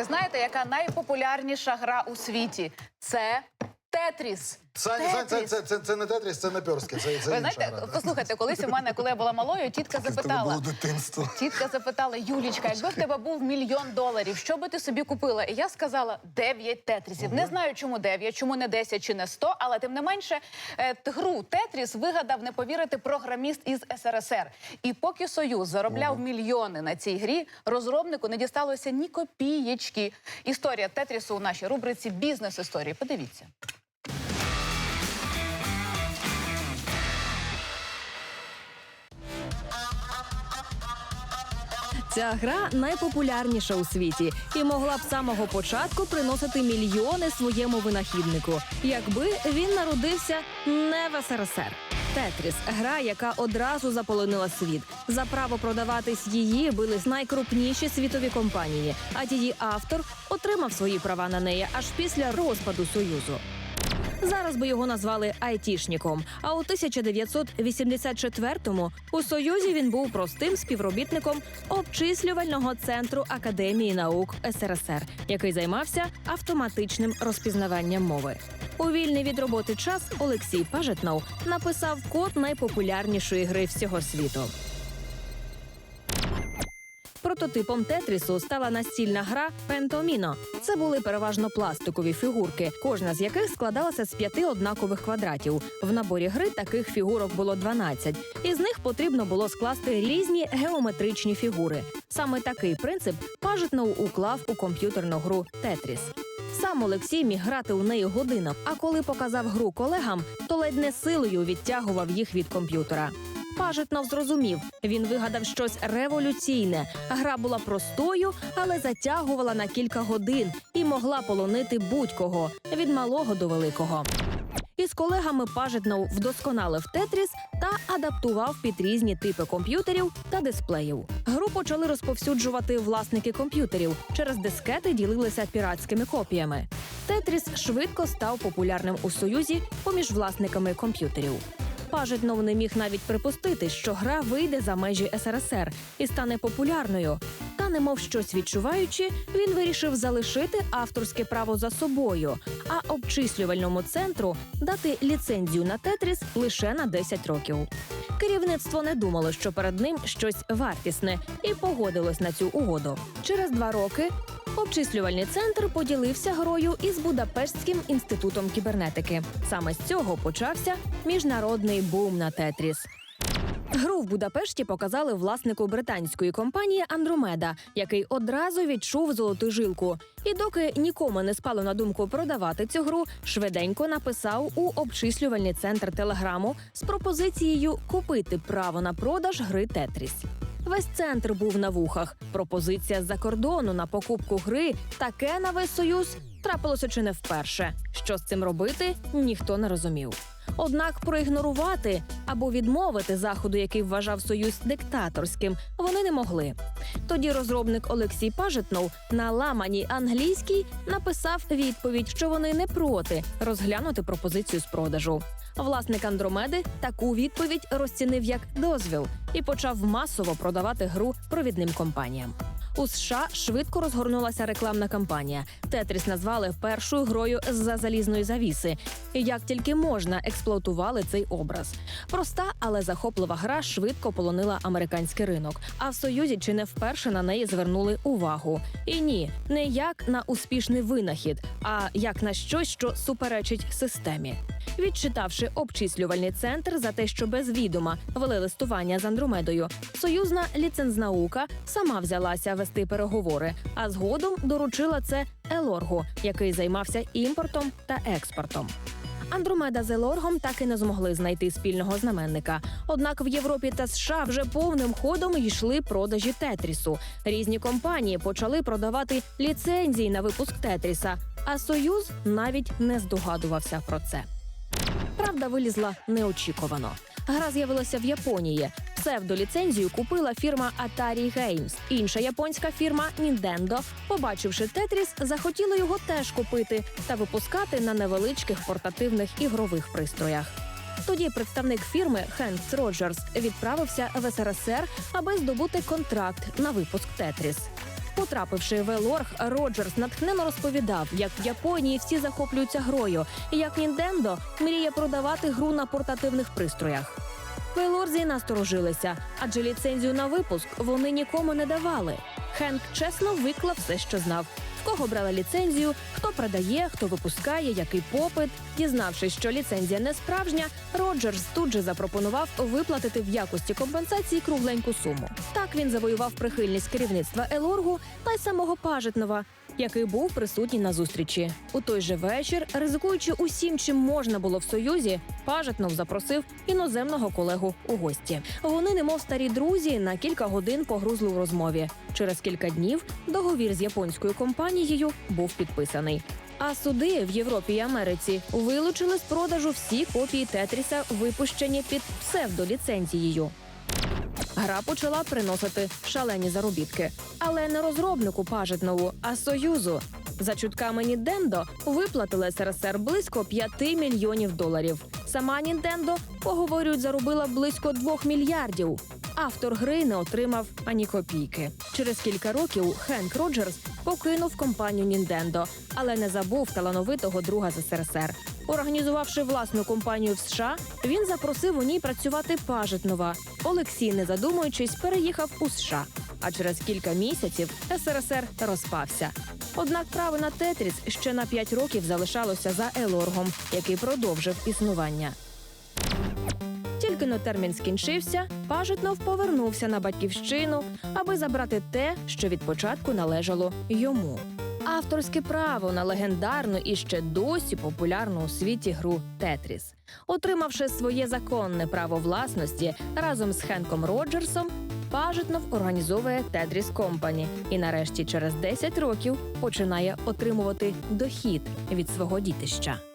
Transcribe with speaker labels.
Speaker 1: Ви знаєте, яка найпопулярніша гра у світі? Це Тетріс.
Speaker 2: Це,
Speaker 1: Тетріс.
Speaker 2: це, це, це не Тетріс, це наперстки. Це, це
Speaker 1: Ви знаєте,
Speaker 2: гра.
Speaker 1: послухайте, колись у мене, коли я була малою, тітка запитала. Тітка запитала Юлічка, якби в тебе був мільйон доларів, що би ти собі купила? І я сказала 9 тетрісів. Не знаю, чому 9, чому не 10 чи не 100, але тим не менше е, гру Тетріс вигадав не повірити програміст із СРСР. І поки Союз заробляв мільйони на цій грі, розробнику не дісталося ні копієчки. Історія Тетрісу у нашій рубриці Бізнес історії. Подивіться.
Speaker 3: Ця гра найпопулярніша у світі і могла б самого початку приносити мільйони своєму винахіднику, якби він народився не в СРСР. Тетріс гра, яка одразу заполонила світ. За право продаватись її бились найкрупніші світові компанії. А її автор отримав свої права на неї аж після розпаду союзу. Зараз би його назвали айтішником. А у 1984-му у Союзі він був простим співробітником обчислювального центру Академії наук СРСР, який займався автоматичним розпізнаванням мови. У вільний від роботи час Олексій Пажетнов написав код найпопулярнішої гри всього світу. Прототипом Тетрісу стала настільна гра Пентоміно. Це були переважно пластикові фігурки, кожна з яких складалася з п'яти однакових квадратів. В наборі гри таких фігурок було 12. Із них потрібно було скласти різні геометричні фігури. Саме такий принцип Пажетнов уклав у комп'ютерну гру Тетріс. Сам Олексій міг грати у неї годинок, а коли показав гру колегам, то ледь не силою відтягував їх від комп'ютера. Пажетнов зрозумів, він вигадав щось революційне. Гра була простою, але затягувала на кілька годин і могла полонити будь-кого від малого до великого. Із колегами Пажетнов вдосконалив Тетріс та адаптував під різні типи комп'ютерів та дисплеїв. Гру почали розповсюджувати власники комп'ютерів. Через дискети ділилися піратськими копіями. Тетріс швидко став популярним у союзі поміж власниками комп'ютерів. Пажетнов не міг навіть припустити, що гра вийде за межі СРСР і стане популярною. Та, немов щось відчуваючи, він вирішив залишити авторське право за собою, а обчислювальному центру дати ліцензію на Тетріс лише на 10 років. Керівництво не думало, що перед ним щось вартісне, і погодилось на цю угоду. Через два роки обчислювальний центр поділився грою із Будапештським інститутом кібернетики. Саме з цього почався міжнародний бум на Тетріс. Гру в Будапешті показали власнику британської компанії Андромеда, який одразу відчув золоту жилку. І доки нікому не спало на думку продавати цю гру, швиденько написав у обчислювальний центр телеграму з пропозицією купити право на продаж гри Тетріс. Весь центр був на вухах. Пропозиція з-за кордону на покупку гри таке на весь союз трапилося чи не вперше. Що з цим робити, ніхто не розумів. Однак проігнорувати або відмовити заходу, який вважав союз диктаторським, вони не могли. Тоді розробник Олексій Пажетнов на ламаній англійській написав відповідь, що вони не проти розглянути пропозицію з продажу. Власник Андромеди таку відповідь розцінив як дозвіл і почав масово продавати гру провідним компаніям. У США швидко розгорнулася рекламна кампанія. Тетріс назвали першою грою з-за залізної завіси. Як тільки можна, експлуатували цей образ. Проста, але захоплива гра швидко полонила американський ринок. А в Союзі чи не вперше на неї звернули увагу. І ні, не як на успішний винахід, а як на щось, що суперечить системі. Відчитавши обчислювальний центр за те, що без відома вели листування з Андромедою, союзна ліцензнаука сама взялася вести переговори, а згодом доручила це Елоргу, який займався імпортом та експортом. Андромеда з Елоргом так і не змогли знайти спільного знаменника. Однак в Європі та США вже повним ходом йшли продажі Тетрісу. Різні компанії почали продавати ліцензії на випуск Тетріса, а Союз навіть не здогадувався про це. Правда вилізла неочікувано. Гра з'явилася в Японії. Псевдоліцензію купила фірма Atari Games. Інша японська фірма Nintendo, побачивши Тетріс, захотіла його теж купити та випускати на невеличких портативних ігрових пристроях. Тоді представник фірми Хенс Роджерс відправився в СРСР, аби здобути контракт на випуск Тетріс. Потрапивши в Елорг, Роджерс натхненно розповідав, як в Японії всі захоплюються грою, і як Нінтендо мріє продавати гру на портативних пристроях. В Елорзі насторожилися, адже ліцензію на випуск вони нікому не давали. Хенк чесно виклав все, що знав. В кого брали ліцензію, хто продає, хто випускає, який попит. Дізнавшись, що ліцензія не справжня, Роджерс тут же запропонував виплатити в якості компенсації кругленьку суму. Так він завоював прихильність керівництва Елоргу та й самого Пажетнова, який був присутній на зустрічі. У той же вечір, ризикуючи усім, чим можна було в союзі, Пажетнов запросив іноземного колегу у гості. Вони, немов старі друзі, на кілька годин погрузли у розмові. Через кілька днів договір з японською компанією був підписаний. А суди в Європі і Америці вилучили з продажу всі копії Тетріса, випущені під псевдоліцензією. Гра почала приносити шалені заробітки, але не розробнику Пажитнову, а союзу. За чутками Ніндендо виплатили СРСР близько 5 мільйонів доларів. Сама Ніндендо, поговорюють, заробила близько 2 мільярдів. Автор гри не отримав ані копійки. Через кілька років Хенк Роджерс покинув компанію Ніндендо, але не забув талановитого друга з СРСР. Організувавши власну компанію в США, він запросив у ній працювати Пажетнова. Олексій, не задумуючись, переїхав у США. А через кілька місяців СРСР розпався. Однак право на Тетріс ще на 5 років залишалося за Елоргом, який продовжив існування. Термін скінчився, Пажетнов повернувся на батьківщину, аби забрати те, що від початку належало йому. Авторське право на легендарну і ще досі популярну у світі гру Тетріс. Отримавши своє законне право власності разом з Хенком Роджерсом, Пажетнов організовує Тетріс Компані і нарешті через 10 років починає отримувати дохід від свого дітища.